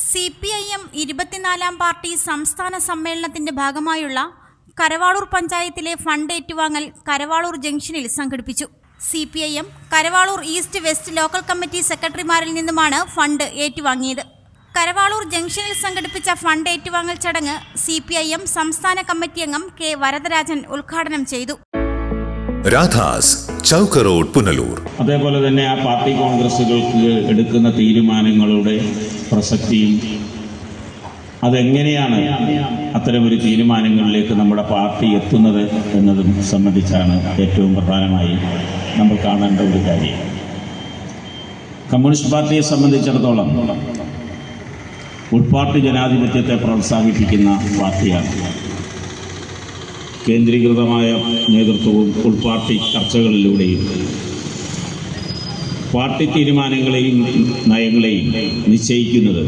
C P I M ഇരുപത്തിനാലാം party സംസ്ഥാന സമ്മേളനത്തിന്റെ ഭാഗമായുള്ള കരവാളൂർ പഞ്ചായത്തിലെ ഫണ്ട് ഏറ്റുവാങ്ങൽ കരവാളൂർ ജംഗ്ഷനിൽ സംഘടിപ്പിച്ചു. C P I M Karavaloor east west local committee സെക്രട്ടറിമാരിൽ നിന്നുമാണ് ഫണ്ട് ഏറ്റുവാങ്ങിയത്. കരവാളൂർ ജംഗ്ഷനിൽ സംഘടിപ്പിച്ച ഫണ്ട് ഏറ്റുവാങ്ങൽ ചടങ്ങ് സി പി ഐ എം സംസ്ഥാന കമ്മിറ്റി അംഗം കെ വരദരാജൻ ഉദ്ഘാടനം ചെയ്തു. രാധാസ് ചൗക്ക് റോഡ് പുനലൂർ. അതേപോലെ തന്നെ ആ പാർട്ടി കോൺഗ്രസുകൾക്ക് എടുക്കുന്ന തീരുമാനങ്ങളുടെ പ്രസക്തിയും അതെങ്ങനെയാണ് അത്തരമൊരു തീരുമാനങ്ങളിലേക്ക് നമ്മുടെ പാർട്ടി എത്തുന്നത് എന്നതും സംബന്ധിച്ചാണ് ഏറ്റവും പ്രധാനമായി നമ്മൾ കാണേണ്ട ഒരു കാര്യം. കമ്മ്യൂണിസ്റ്റ് പാർട്ടിയെ സംബന്ധിച്ചിടത്തോളം ഉൾപാർട്ടി ജനാധിപത്യത്തെ പ്രോത്സാഹിപ്പിക്കുന്ന പാർട്ടിയാണ്. കേന്ദ്രീകൃതമായ നേതൃത്വവും ഉൾപാർട്ടി ചർച്ചകളിലൂടെയും പാർട്ടി തീരുമാനങ്ങളെയും നയങ്ങളെയും നിശ്ചയിക്കുന്നത്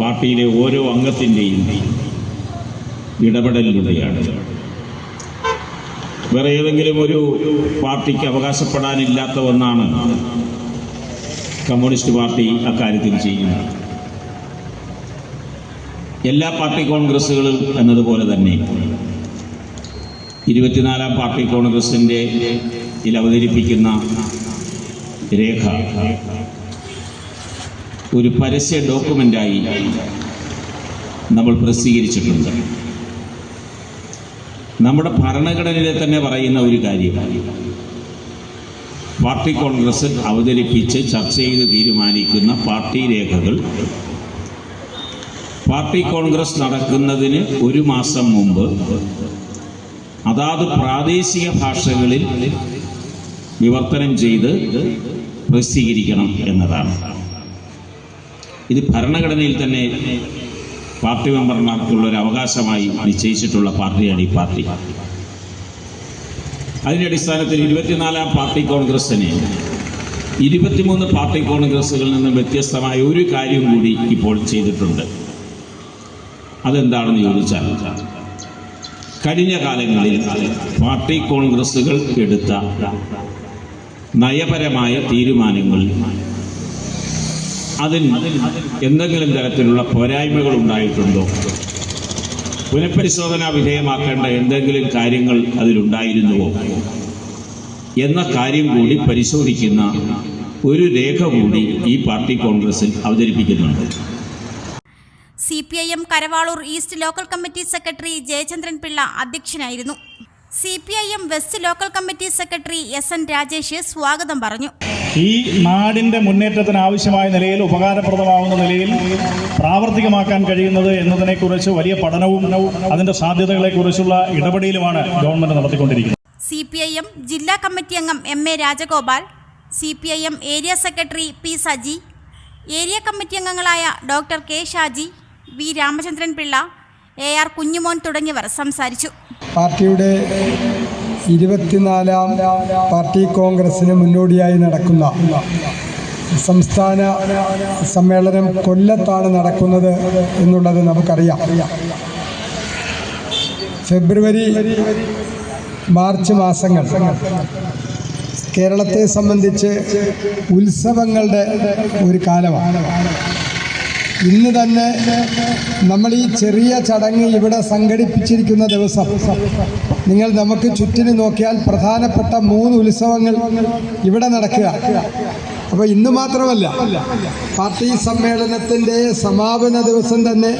പാർട്ടിയിലെ ഓരോ അംഗത്തിന്റെയും ഇടപെടലിലൂടെയാണ്. വേറെ ഏതെങ്കിലും ഒരു പാർട്ടിക്ക് അവകാശപ്പെടാനില്ലാത്ത ഒന്നാണ് കമ്മ്യൂണിസ്റ്റ് പാർട്ടി അക്കാര്യത്തിൽ ചെയ്യുന്നത്. എല്ലാ പാർട്ടി കോൺഗ്രസ്സുകളും എന്നതുപോലെ തന്നെ ഇരുപത്തിനാലാം പാർട്ടി കോൺഗ്രസിന്റെ ഇതിൽ അവതരിപ്പിക്കുന്ന രേഖ. ഒരു പരസ്യ ഡോക്യുമെന്റായി നമ്മൾ പ്രസിദ്ധീകരിച്ചിട്ടുണ്ട്. നമ്മുടെ ഭരണഘടനയിലെ തന്നെ പറയുന്ന ഒരു കാര്യം. പാർട്ടി കോൺഗ്രസ് അവതരിപ്പിച്ച് ചർച്ച ചെയ്ത് തീരുമാനിക്കുന്ന പാർട്ടി രേഖകൾ. പാർട്ടി കോൺഗ്രസ് നടക്കുന്നതിന് ഒരു മാസം മുമ്പ് അതാത് പ്രാദേശിക ഭാഷകളിൽ വിവർത്തനം ചെയ്ത് പ്രസിദ്ധീകരിക്കണം എന്നതാണ്. ഇത് ഭരണഘടനയിൽ തന്നെ പാർട്ടി മെമ്പർമാർക്കുള്ള ഒരു അവകാശമായി നിശ്ചയിച്ചിട്ടുള്ള പാർട്ടിയാണ് ഈ പാർട്ടി. അതിന്റെ അടിസ്ഥാനത്തിൽ ഇരുപത്തിനാലാം പാർട്ടി കോൺഗ്രസിന് ഇരുപത്തിമൂന്ന് പാർട്ടി കോൺഗ്രസ്സുകളിൽ നിന്നും വ്യത്യസ്തമായ ഒരു കാര്യം കൂടി ഇപ്പോൾ ചെയ്തിട്ടുണ്ട്. അതെന്താണെന്ന് ചോദിച്ചാൽ കഴിഞ്ഞ കാലങ്ങളിൽ പാർട്ടി കോൺഗ്രസുകൾ എടുത്ത നയപരമായ തീരുമാനങ്ങൾ അതിന് എന്തെങ്കിലും തരത്തിലുള്ള പോരായ്മകൾ ഉണ്ടായിട്ടുണ്ടോ? പുനഃപരിശോധനാ വിധേയമാക്കേണ്ട എന്തെങ്കിലും കാര്യങ്ങൾ അതിലുണ്ടായിരുന്നുവോ? എന്ന കാര്യം കൂടി പരിശോധിക്കുന്ന ഒരു രേഖ കൂടി ഈ പാർട്ടി കോൺഗ്രസിൽ അവതരിപ്പിക്കുന്നുണ്ട്. C P I M Karavaloor east local committee secretary Jayachandran Pillai അധ്യക്ഷനായിരുന്നു. C P I M west local committee secretary S N Rajesh സ്വാഗതം പറഞ്ഞു. ഈ നാടിന്റെ മുന്നേറ്റത്തിന് ആവശ്യമായ നിലയിൽ ഉപകാരപ്രദമാവുന്ന നിലയിൽ പ്രാവർത്തികമാക്കാൻ കഴിയുന്നത് എന്നതിനെക്കുറിച്ച് വലിയ പഠനവും അതിന്റെ സാധ്യതകളെക്കുറിച്ചുള്ള ഇടപെടലുമാണ് ഗവൺമെന്റ് നടത്തിക്കൊണ്ടിരിക്കുന്നത്. സി പി ഐ എം ജില്ലാ കമ്മിറ്റി അംഗം M A Rajagopal C P I M area secretary P Saji area committee അംഗങ്ങളായ doctor K Shaji V Ramachandran Pillai A R Kunjumon തുടങ്ങിയവർ സംസാരിച്ചു. പാർട്ടിയുടെ ഇരുപത്തിനാലാം പാർട്ടി കോൺഗ്രസിന് മുന്നോടിയായി നടക്കുന്ന സംസ്ഥാന സമ്മേളനം കൊല്ലത്താണ് നടക്കുന്നത് എന്നുള്ളത് നമുക്കറിയാം. ഫെബ്രുവരി മാർച്ച് മാസങ്ങൾ കേരളത്തെ സംബന്ധിച്ച് ഉത്സവങ്ങളുടെ ഒരു കാലമാണ്. ഇന്ന് തന്നെ നമ്മൾ ഈ ചെറിയ ചടങ്ങ് ഇവിടെ സംഘടിപ്പിച്ചിരിക്കുന്ന ദിവസം നിങ്ങൾ നമുക്ക് ചുറ്റിന് നോക്കിയാൽ പ്രധാനപ്പെട്ട മൂന്ന് ഉത്സവങ്ങൾ ഇവിടെ നടക്കുക. അപ്പോൾ ഇന്ന് മാത്രമല്ല പാർട്ടി സമ്മേളനത്തിന്റെ സമാപന ദിവസം തന്നെ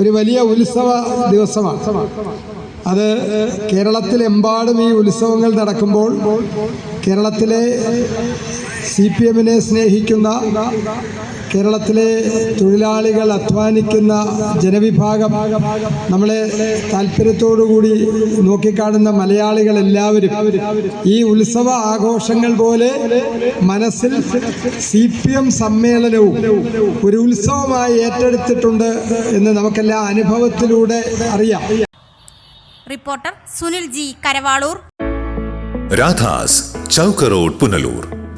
ഒരു വലിയ ഉത്സവ ദിവസമാണ്. അത് കേരളത്തിലെമ്പാടും ഈ ഉത്സവങ്ങൾ നടക്കുമ്പോൾ കേരളത്തിലെ സി പി എമ്മിനെ സ്നേഹിക്കുന്ന കേരളത്തിലെ തൊഴിലാളികൾ അധ്വാനിക്കുന്ന ജനവിഭാഗം നമ്മളെ താല്പര്യത്തോടുകൂടി നോക്കിക്കാണുന്ന മലയാളികൾ എല്ലാവരും ഈ ഉത്സവ ആഘോഷങ്ങൾ പോലെ മനസ്സിൽ സി പി എം സമ്മേളനവും ഒരു ഉത്സവമായി ഏറ്റെടുത്തിട്ടുണ്ട് എന്ന് നമുക്കെല്ലാ അനുഭവത്തിലൂടെ അറിയാം. Reporter Sunil G Karavaloor. Radhas ചൗക്കറോഡ് Punalur.